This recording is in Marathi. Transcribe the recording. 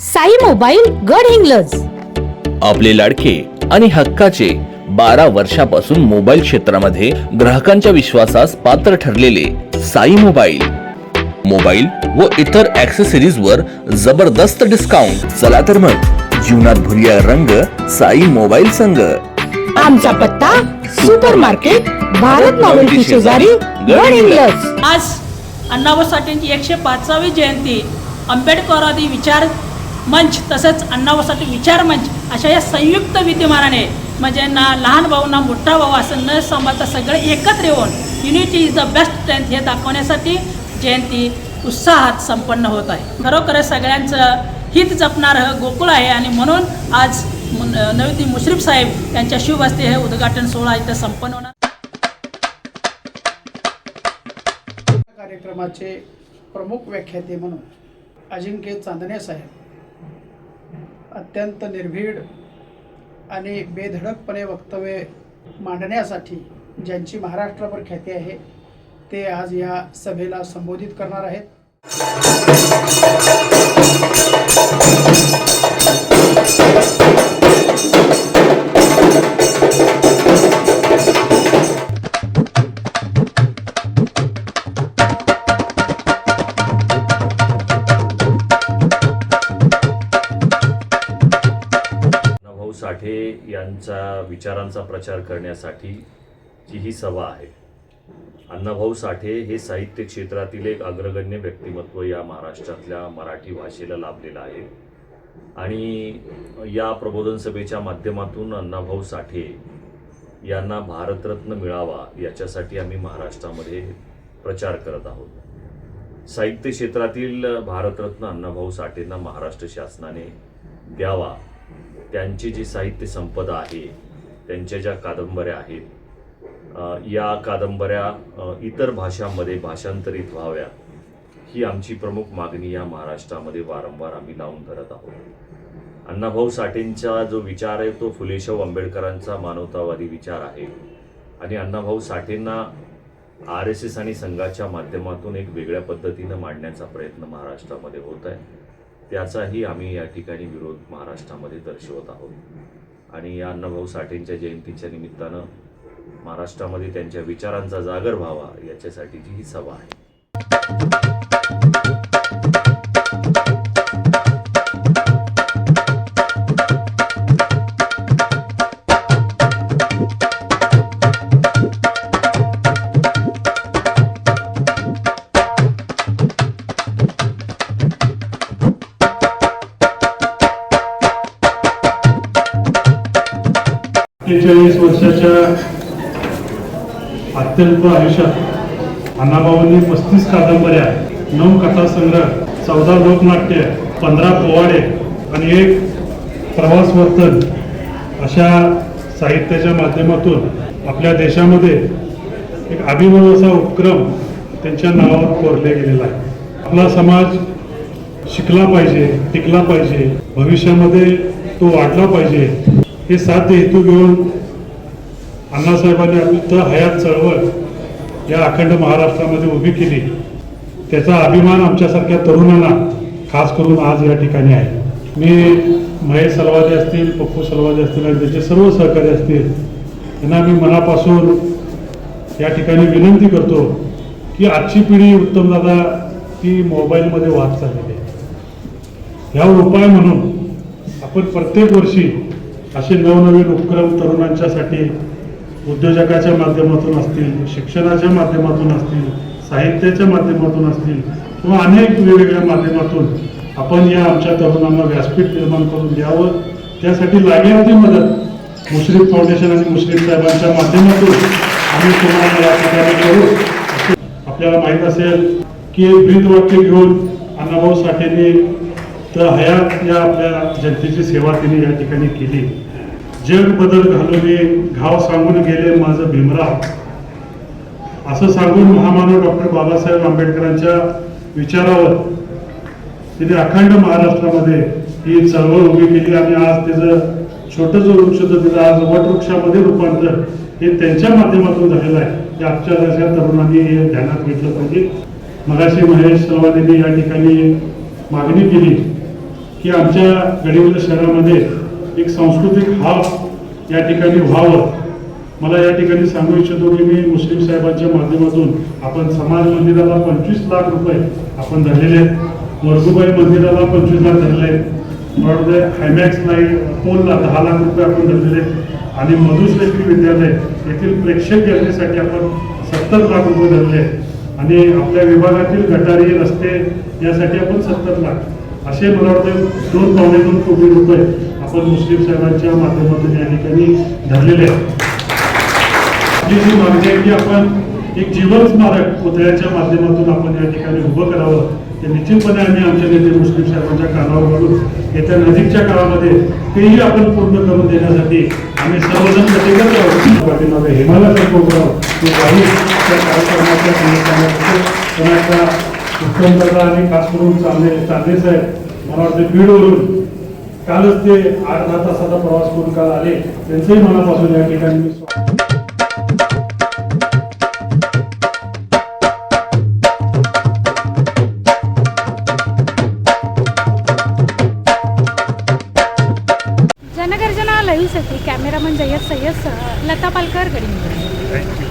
साई मोबाईल गड हिंग्लज. आपले लाडके आणि हक्काचे बारा वर्षापासून मोबाईल क्षेत्रामध्ये ग्राहकांच्या विश्वासास पात्र ठरलेले साई मोबाईल. मोबाईल व इतर ऍक्सेसरीज वर जबरदस्त डिस्काउंट चला तर मग जीवनात भुरिया रंग साई मोबाईल संघ आमचा पत्ता सुपर मार्केट भारत नॉवेल्टी शेजारी गड हिंग्लज. आज अण्णाभाऊ साठेंची एकशे पाचवी जयंती. आंबेडकरवादी विचार मंच तसंच अण्णावासाठी विचार मंच अशा या संयुक्त विद्यमानाने म्हणजे ना लहान भाऊ ना मोठा भाऊ असं न सांभाळता सगळे एकत्र येऊन unity is the best strength हे दाखवण्यासाठी जयंती उत्साहात संपन्न होत आहे. खरोखर सगळ्यांचं हित जपणारं गोकुळ आहे आणि म्हणून आज मुन- नवीन मुश्रीफ साहेब यांच्या शुभ हस्ते हे उद्घाटन सोहळा इथं संपन्न होणार. कार्यक्रमाचे प्रमुख व्याख्याते म्हणून अजिंक्य चांदणे साहेब. अत्यंत निर्भीड आणि बेधडकपणे वक्तव्य मांडण्यासाठी ज्यांची महाराष्ट्रभर ख्याती आहे ते आज या सभेला संबोधित करणार आहेत. मोठे यांचा विचारांचा प्रचार करण्यासाठी ची ही सभा आहे. अण्णाभाऊ साठे हे साहित्य क्षेत्रातील एक अग्रगण्य व्यक्तिमत्व या महाराष्ट्रातल्या मराठी भाषेला लाभलेलं आहे. आणि या प्रबोधन सभेच्या माध्यमातून अण्णाभाऊ साठे यांना भारतरत्न मिळावा याच्यासाठी आम्ही महाराष्ट्रामध्ये प्रचार करत आहोत. साहित्य क्षेत्रातील भारतरत्न अण्णाभाऊ साठेंना महाराष्ट्र शासनाने द्यावा त्यांची जी साहित्य संपदा आहे त्यांच्या ज्या कादंबऱ्या आहेत या कादंबऱ्या इतर भाषांमध्ये भाषांतरित व्हाव्या ही आमची प्रमुख मागणी या महाराष्ट्रामध्ये वारंवार आम्ही लावून धरत आहोत. अण्णाभाऊ साठेंचा जो विचार आहे तो फुलेशाहू आंबेडकरांचा मानवतावादी विचार आहे. आणि अण्णाभाऊ साठेंना आर एस एस आणि संघाच्या माध्यमातून एक वेगळ्या पद्धतीनं मांडण्याचा प्रयत्न महाराष्ट्रामध्ये होत आहे. त्याचाही आम्ही या ठिकाणी विरोध महाराष्ट्रामध्ये दर्शवत आहोत. आणि या अण्णाभाऊ साठेंच्या जयंतीच्या निमित्तानं महाराष्ट्रामध्ये त्यांच्या विचारांचा जागर व्हावा याच्यासाठीची ही सभा आहे. अठ्ठेचाळीस वर्षाच्या अत्यल्प आयुष्यात अण्णाभाऊंनी पस्तीस कादंबऱ्या नऊ कथासंग्रह चौदा लोकनाट्य पंधरा पोवाडे आणि एक प्रवास वर्तन अशा साहित्याच्या माध्यमातून आपल्या देशामध्ये एक अभिनव असा उपक्रम त्यांच्या नावावर कोरले गेलेला आहे. आपला समाज शिकला पाहिजे टिकला पाहिजे भविष्यामध्ये तो वाढला पाहिजे हे साध्य हेतू घेऊन अण्णासाहेबांनी आपली हयात चळवळ या अखंड महाराष्ट्रामध्ये उभी केली. त्याचा अभिमान आमच्यासारख्या तरुणांना खास करून आज या ठिकाणी आहे. मी महेश सलवादे असतील पप्पू सलवादे असतील आणि त्याचे सर्व सहकारी असतील यांना मी मनापासून या ठिकाणी विनंती करतो की आजची पिढी उत्तमदादा ती मोबाईलमध्ये वाद चाललेली आहे. ह्यावर उपाय म्हणून आपण प्रत्येक वर्षी असे नवनवीन उपक्रम तरुणांच्यासाठी उद्योजकाच्या माध्यमातून असतील शिक्षणाच्या माध्यमातून असतील साहित्याच्या माध्यमातून असतील किंवा अनेक वेगवेगळ्या माध्यमातून आपण या आमच्या तरुणांना व्यासपीठ निर्माण करून द्यावं. त्यासाठी लागेल ती मदत मुश्रीफ फाउंडेशन आणि मुश्रीफ साहेबांच्या माध्यमातून आम्ही तुम्हाला या ठिकाणी करू. आपल्याला माहीत असेल की एक ब्रीदवाक्य घेऊन अण्णाभाऊ साठेंनी तर हयात या आपल्या जनतेची सेवा त्यांनी या ठिकाणी केली. जग बदल घालवले घाव सांगून गेले माझं भीमराव. असं सांगून महामानव डॉक्टर बाबासाहेब आंबेडकरांच्या विचारावर तिने अखंड महाराष्ट्रामध्ये ही चळवळ उभी केली आणि आज त्याचं छोटंसं वृक्ष होतं तिचं आज वटवृक्षामध्ये रूपांतर हे त्यांच्या माध्यमातून झालेलं आहे. हे आजच्या देशात तरुणांनी हे ध्यानात घेतलं पाहिजे. मगाशी महेश सर्वांनी या ठिकाणी मागणी केली. की आमच्या गडिंग्लज शहरामध्ये एक सांस्कृतिक हाव या ठिकाणी व्हावं. मला या ठिकाणी सांगू इच्छितो की मी मुस्लिम साहेबांच्या माध्यमातून आपण समाज मंदिराला पंचवीस लाख रुपये आपण धरलेले आहेत. वर्गुबाई मंदिराला पंचवीस लाख धरले आहेत. हायमॅक्स लाइट पोलला दहा लाख रुपये आपण धरलेले आहेत. आणि मधुश्रेष्ठी विद्यालय येथील प्रेक्षक गॅलरीसाठी आपण सत्तर लाख रुपये धरले आणि आपल्या विभागातील गटारी रस्ते यासाठी आपण सत्तर लाख असे मला वाटतं दोन पावणे दोन कोटी रुपये आपण मुस्लिम साहेबांच्या माध्यमातून या ठिकाणी धरलेले आहेत. आपली जी मागणी आहे की आपण एक जीवन स्मारक पुतळ्याच्या माध्यमातून आपण या ठिकाणी उभं करावं ते निश्चितपणे आम्ही आमच्या नेते मुस्लिम साहेबांच्या कानावर घालून येत्या नजीकच्या काळामध्ये तेही आपण पूर्ण करून देण्यासाठी आम्ही सर्वजण कटिबद्ध आहोत. पाठीमागे हिमालयाचा त्या कार्यक्रमाच्या निमित्ताने उत्तमदादा आणि खास करून चांदे चांदे साहेब. मला वाटतं बीडवरून कालच ते आठ दहा तासाचा प्रवास करून काल आले. त्यांचंही मनापासून या ठिकाणी मी स्वागत जनगर्जना लाईव्हसाठी कॅमेरामन जय्यद सय्यद लता पालकर गडिंग